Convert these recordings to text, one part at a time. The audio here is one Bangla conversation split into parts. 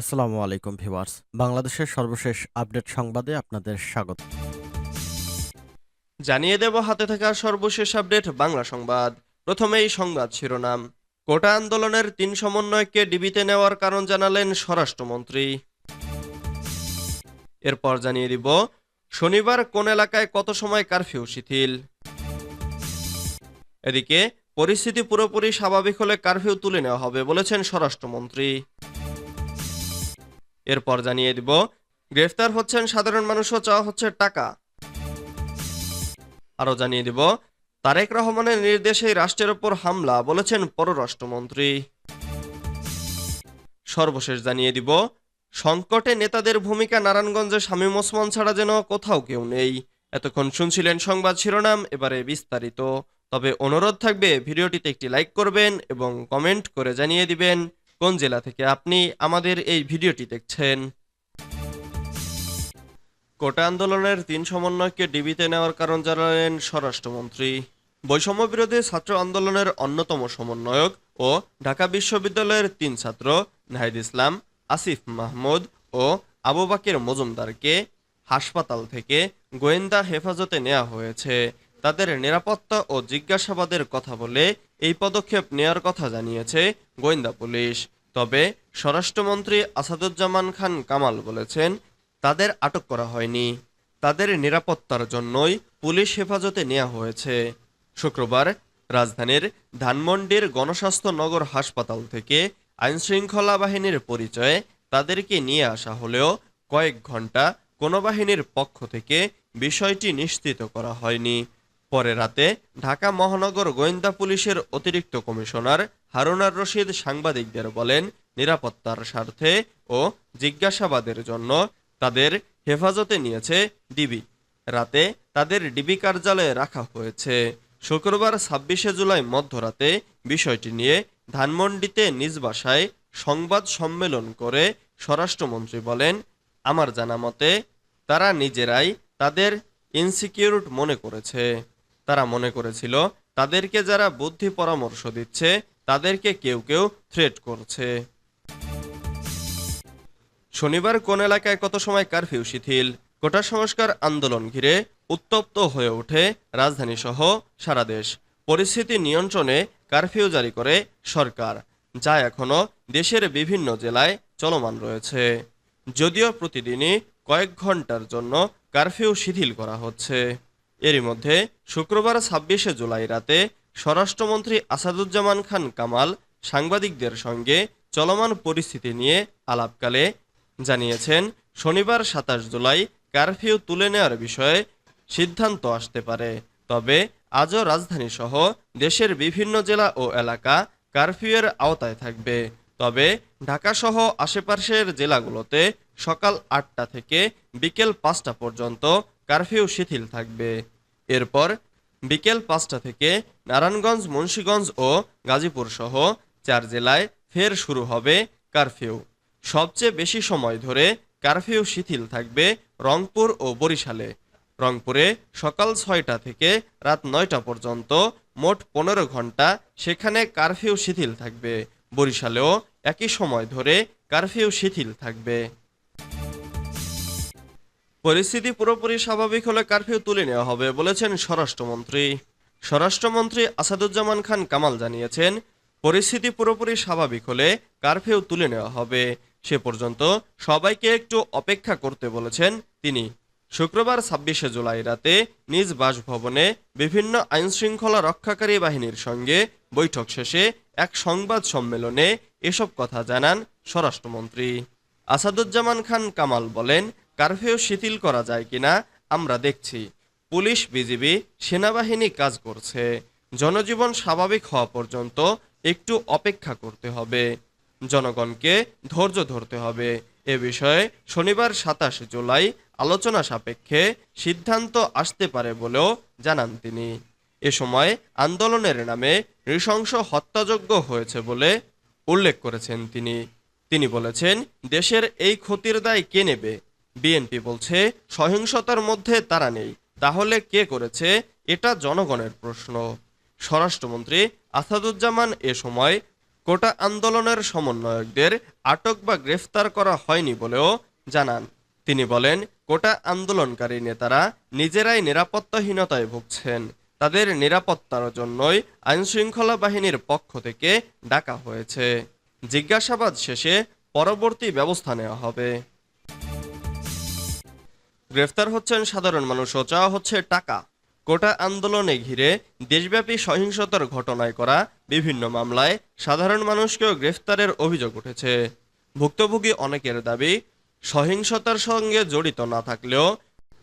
আসসালামু আলাইকুম ভিউয়ার্স। বাংলাদেশের সর্বশেষ আপডেট সংবাদে আপনাদের স্বাগত। জানিয়ে দেব হাতে থাকা সর্বশেষ আপডেট, বাংলা সংবাদ। প্রথমেই সংবাদ শিরোনাম। কোটা আন্দোলনের তিন সমন্বয়ককে ডিবিতে নেওয়ার কারণ জানালেন স্বরাষ্ট্রমন্ত্রী। এরপর জানিয়ে দিব, শনিবার কোন এলাকায় কত সময় কারফিউ শিথিল? এদিকে, পরিস্থিতি পুরোপুরি স্বাভাবিক হলে কারফিউ তুলে নেওয়া হবে বলেছেন স্বরাষ্ট্রমন্ত্রী। এরপর জানিয়ে দিব, গ্রেফতার হচ্ছেন সাধারণ মানুষও চাওয়া হচ্ছে টাকা। আরও জানিয়ে দিব, তারেক রহমানের নির্দেশে রাষ্ট্রের ওপর হামলা, বলেছেন পররাষ্ট্রমন্ত্রী। সর্বশেষ জানিয়ে দিব, সংকটে নেতাদের ভূমিকা নারায়ণগঞ্জে শামীম ওসমান ছাড়া যেন কোথাও কেউ নেই। এতক্ষণ শুনছিলেন সংবাদ শিরোনাম, এবারে বিস্তারিত। তবে অনুরোধ থাকবে, ভিডিওটিতে একটি লাইক করবেন এবং কমেন্ট করে জানিয়ে দিবেন। কোন জেলা থেকে? আপনি আমাদের এই ভিডিওটি দেখছেন। কোটা আন্দোলনের তিন সমন্বয়কে ডিবিতে নেওয়ার কারণ জানালেন স্বরাষ্ট্রমন্ত্রী। বৈষম্য বিরোধী ছাত্র আন্দোলনের অন্যতম সমন্বয়ক ও ঢাকা বিশ্ববিদ্যালয়ের তিন ছাত্র নাহিদ ইসলাম, আসিফ মাহমুদ ও আবু বাকের মজুমদারকে হাসপাতাল থেকে গোয়েন্দা হেফাজতে নেওয়া হয়েছে। তাদের নিরাপত্তা ও জিজ্ঞাসাবাদের কথা বলে এই পদক্ষেপ নেয়ার কথা জানিয়েছে গোয়েন্দা পুলিশ। তবে স্বরাষ্ট্রমন্ত্রী আসাদুজ্জামান খান কামাল বলেছেন, তাদের আটক করা হয়নি। তাদের নিরাপত্তার জন্যই পুলিশ হেফাজতে নেওয়া হয়েছে। শুক্রবার রাজধানীর ধানমন্ডির গণস্বাস্থ্য নগর হাসপাতাল থেকে আইনশৃঙ্খলা বাহিনীর পরিচয়ে তাদেরকে নিয়ে আসা হলেও কয়েক ঘণ্টা কোনো বাহিনীর পক্ষ থেকে বিষয়টি নিশ্চিত করা হয়নি। পরে রাতে ঢাকা মহানগর গোয়েন্দা পুলিশের অতিরিক্ত কমিশনার হারুনার রশিদ সাংবাদিকদের বলেন, নিরাপত্তার স্বার্থে ও জিজ্ঞাসাবাদের জন্য তাদের হেফাজতে নিয়েছে ডিবি। রাতে তাদের ডিবি কার্যালয়ে রাখা হয়েছে। শুক্রবার ছাব্বিশে জুলাই মধ্যরাতে বিষয়টি নিয়ে ধানমন্ডিতে নিজ বাসায় সংবাদ সম্মেলন করে স্বরাষ্ট্রমন্ত্রী বলেন, আমার জানা মতে, তারা নিজেরাই তাদের ইনসিকিউরড মনে করেছে। তারা মনে করেছিল, তাদেরকে যারা বুদ্ধি পরামর্শ দিচ্ছে, তাদেরকে কেউ কেউ থ্রেট করছে। শনিবার কোন এলাকায় কত সময় কারফিউ শিথিল? কোটা সংস্কার আন্দোলন ঘিরে উত্তপ্ত হয়ে ওঠে রাজধানী সহ সারা দেশ। পরিস্থিতি নিয়ন্ত্রণে কারফিউ জারি করে সরকার, যা এখনও দেশের বিভিন্ন জেলায় চলমান রয়েছে। যদিও প্রতিদিনই কয়েক ঘণ্টার জন্য কারফিউ শিথিল করা হচ্ছে। এরই মধ্যে শুক্রবার ছাব্বিশে জুলাই রাতে স্বরাষ্ট্রমন্ত্রী আসাদুজ্জামান খান কামাল সাংবাদিকদের সঙ্গে চলমান পরিস্থিতি নিয়ে আলাপকালে জানিয়েছেন, শনিবার সাতাশ জুলাই কারফিউ তুলে নেওয়ার বিষয়ে সিদ্ধান্ত আসতে পারে। তবে আজও রাজধানী সহ দেশের বিভিন্ন জেলা ও এলাকা কারফিউয়ের আওতায় থাকবে। তবে ঢাকা সহ আশেপাশের জেলাগুলোতে সকাল আটটা থেকে বিকেল পাঁচটা পর্যন্ত কারফিউ শিথিল থাকবে। এরপর বিকেল পাঁচটা থেকে নারায়ণগঞ্জ, মুন্সীগঞ্জ ও গাজীপুর সহ চার জেলায় ফের শুরু হবে কারফিউ। সবচেয়ে বেশি সময় ধরে কারফিউ শিথিল থাকবে রংপুর ও বরিশালে। রংপুরে সকাল ছয়টা থেকে রাত নয়টা পর্যন্ত মোট পনেরো ঘণ্টা সেখানে কারফিউ শিথিল থাকবে। বরিশালেও একই সময় ধরে কারফিউ শিথিল থাকবে। পরিস্থিতি পুরোপুরি স্বাভাবিক হলে কারফিউ তুলে নেওয়া হবে বলেছেন স্বরাষ্ট্রমন্ত্রী। স্বরাষ্ট্রমন্ত্রী আসাদুজ্জামান খান কামাল জানিয়েছেন, পরিস্থিতি পুরোপুরি স্বাভাবিক হলে কারফিউ তুলে নেওয়া হবে। সে পর্যন্ত সবাইকে একটু অপেক্ষা করতে বলেছেন তিনি। শুক্রবার ছাব্বিশে জুলাই রাতে নিজ বাসভবনে বিভিন্ন আইনশৃঙ্খলা রক্ষাকারী বাহিনীর সঙ্গে বৈঠক শেষে এক সংবাদ সম্মেলনে এসব কথা জানান স্বরাষ্ট্রমন্ত্রী। আসাদুজ্জামান খান কামাল বলেন কারফিউ শিথিল করা যায় কিনা আমরা দেখছি। পুলিশ বিজিবি সেনাবাহিনী কাজ করছে। জনজীবন স্বাভাবিক হওয়া পর্যন্ত একটু অপেক্ষা করতে হবে। জনগণকে ধৈর্য ধরতে হবে। এ বিষয়ে শনিবার সাতাশ জুলাই আলোচনা সাপেক্ষে সিদ্ধান্ত আসতে পারে বলেও জানান তিনি। এ সময় আন্দোলনের নামে নৃশংস হত্যাযোগ্য হয়েছে বলে উল্লেখ করেছেন তিনি। তিনি বলেছেন, দেশের এই ক্ষতির দায় কে নেবে? বিএনপি বলছে, সহিংসতার মধ্যে তারা নেই। তাহলে কে করেছে? এটা জনগণের প্রশ্ন। স্বরাষ্ট্রমন্ত্রী আসাদুজ্জামান এ সময় কোটা আন্দোলনের সমন্বয়কদের আটক বা গ্রেফতার করা হয়নি বলেও জানান। তিনি বলেন, কোটা আন্দোলনকারী নেতারা নিজেরাই নিরাপত্তাহীনতায় ভুগছেন। তাদের নিরাপত্তার জন্যই আইনশৃঙ্খলা বাহিনীর পক্ষ থেকে ডাকা হয়েছে। জিজ্ঞাসাবাদ শেষে পরবর্তী ব্যবস্থা নেওয়া হবে। গ্রেফতার হচ্ছেন সাধারণ মানুষ ও চাওয়া হচ্ছে টাকা। কোটা আন্দোলনে ঘিরে দেশব্যাপী সহিংসতার ঘটনায় করা বিভিন্ন মামলায় সাধারণ মানুষকেও গ্রেফতারের অভিযোগ উঠেছে। ভুক্তভোগী অনেকের দাবি, সহিংসতার সঙ্গে জড়িত না থাকলেও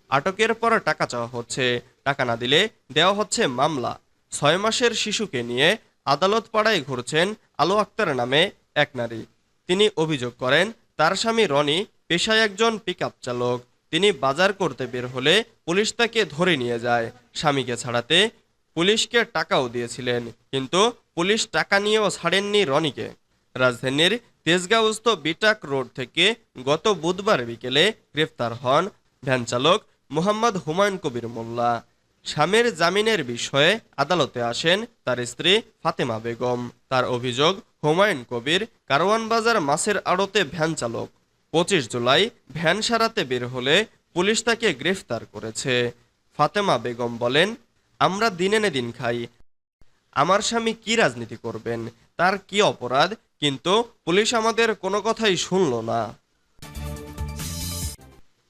আটকের পর টাকা চাওয়া হচ্ছে। টাকা না দিলে দেওয়া হচ্ছে মামলা। ছয় মাসের শিশুকে নিয়ে আদালত পাড়ায় ঘুরছেন আলো আক্তার নামে এক নারী। তিনি অভিযোগ করেন, তার স্বামী রনি, পেশায় একজন পিকআপ চালক। তিনি বাজার করতে বের হলে পুলিশ তাকে ধরে নিয়ে যায়। স্বামীকে ছাড়াতে পুলিশকে টাকাও দিয়েছিলেন, কিন্তু পুলিশ টাকা নিয়েও ছাড়েননি রনিকে। রাজধানীর তেজগাঁওস্থ বিটাক রোড থেকে গত বুধবার বিকেলে গ্রেফতার হন ভ্যান চালক মোহাম্মদ হুমায়ুন কবির মোল্লা। স্বামীর জামিনের বিষয়ে আদালতে আসেন তার স্ত্রী ফাতেমা বেগম। তার অভিযোগ, হুমায়ুন কবির কারওয়ান বাজার মাছের আড়তে ভ্যান চালক পঁচিশ জুলাই ভ্যান সারাতে বের হলে পুলিশ তাকে গ্রেফতার করেছে। ফাতেমা বেগম বলেন, আমরা দিন এনে দিন খাই। আমার স্বামী কি রাজনীতি করবেন? তার কি অপরাধ? কিন্তু পুলিশ আমাদের কোনো কথাই শুনল না।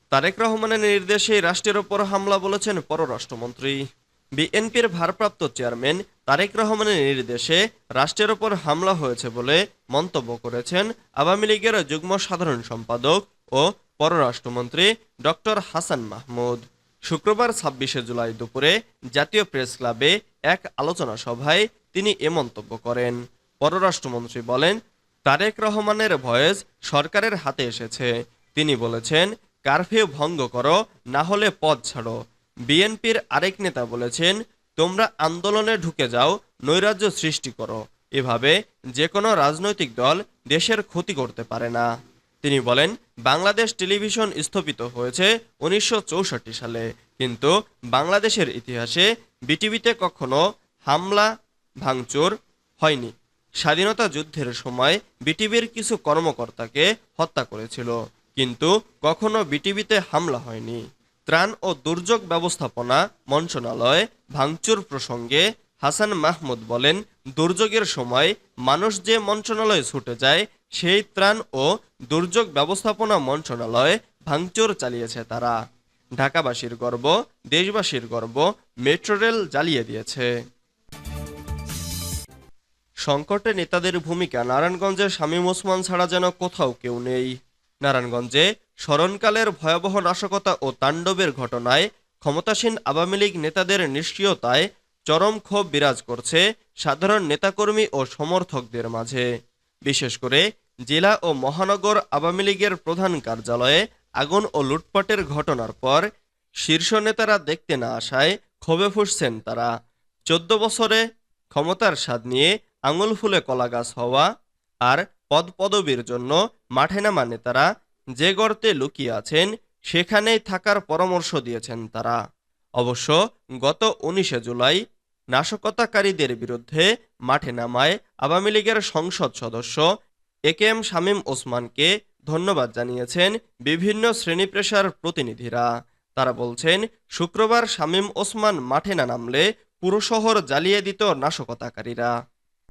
তারেক রহমানের নির্দেশে রাষ্ট্রের ওপর হামলা বলেছেন পররাষ্ট্রমন্ত্রী। বিএনপির ভারপ্রাপ্ত চেয়ারম্যান তারেক রহমানের নির্দেশে রাষ্ট্রের ওপর হামলা হয়েছে বলে মন্তব্য করেছেন আওয়ামী লীগের যুগ্ম সাধারণ সম্পাদক ও পররাষ্ট্রমন্ত্রী ডক্টর হাসান মাহমুদ। শুক্রবার ছাব্বিশে জুলাই দুপুরে জাতীয় প্রেস ক্লাবে এক আলোচনা সভায় তিনি এ মন্তব্য করেন। পররাষ্ট্রমন্ত্রী বলেন, তারেক রহমানের ভয়েস সরকারের হাতে এসেছে। তিনি বলেছেন, কারফিউ ভঙ্গ করো, না হলে পদ ছাড়ো। বিএনপির আরেক নেতা বলেছেন তোমরা আন্দোলনে ঢুকে যাও, নৈরাজ্য সৃষ্টি করো। এভাবে যে কোনো রাজনৈতিক দল দেশের ক্ষতি করতে পারে না। তিনি বলেন, বাংলাদেশ টেলিভিশন স্থপিত হয়েছে উনিশশো চৌষট্টি সালে। কিন্তু বাংলাদেশের ইতিহাসে বিটিভিতে কখনো হামলা, ভাঙচুর হয়নি। স্বাধীনতা যুদ্ধের সময় বিটিভির কিছু কর্মকর্তাকে হত্যা করেছিল, কিন্তু কখনো বিটিভিতে হামলা হয়নি। ত্রাণ ও দুর্যোগ ব্যবস্থাপনা মন্ত্রণালয় ভাঙচুর প্রসঙ্গে হাসান মাহমুদ বলেন, দুর্যোগের সময় মানুষ যে মন্ত্রণালয়ে ছুটে যায়, সেই ত্রাণ ও দুর্যোগ ব্যবস্থাপনা মন্ত্রণালয় ভাঙচুর চালিয়েছে তারা। ঢাকাবাসীর গর্ব, দেশবাসীর গর্ব, মেট্রো রেল জ্বালিয়ে দিয়েছে। সংকটে নেতাদের ভূমিকা, নারায়ণগঞ্জের শামীম ওসমান ছাড়া যেন কোথাও কেউ নেই। নারায়ণগঞ্জে স্মরণকালের ভয়াবহ নাশকতা ও তাণ্ডবের ঘটনায় ক্ষমতাসীন আওয়ামী লীগ নেতাদের নিষ্ক্রিয়তায় চরম ক্ষোভ বিরাজ করছে সাধারণ নেতাকর্মী ও সমর্থকদের মাঝে। বিশেষ করে জেলা ও মহানগর আওয়ামী লীগের প্রধান কার্যালয়ে আগুন ও লুটপাটের ঘটনার পর শীর্ষ নেতারা দেখতে না আসায় ক্ষোভে ফুসছেন তারা। চোদ্দ বছরে ক্ষমতার স্বাদ নিয়ে আঙুল ফুলে কলাগাছ হওয়া আর পদ পদবীর জন্য মাঠে নামা নেতারা যে গর্তে লুকিয়ে আছেন, সেখানেই থাকার পরামর্শ দিয়েছেন তারা। অবশ্য গত উনিশে জুলাই নাশকতাকারীদের বিরুদ্ধে মাঠে নামায় আওয়ামী লীগের সংসদ সদস্য এ কে এম শামীম ওসমানকে ধন্যবাদ জানিয়েছেন বিভিন্ন শ্রেণি পেশার প্রতিনিধিরা। তারা বলছেন, শুক্রবার শামীম ওসমান মাঠে না নামলে পুরো শহর জ্বালিয়ে দিত নাশকতাকারীরা।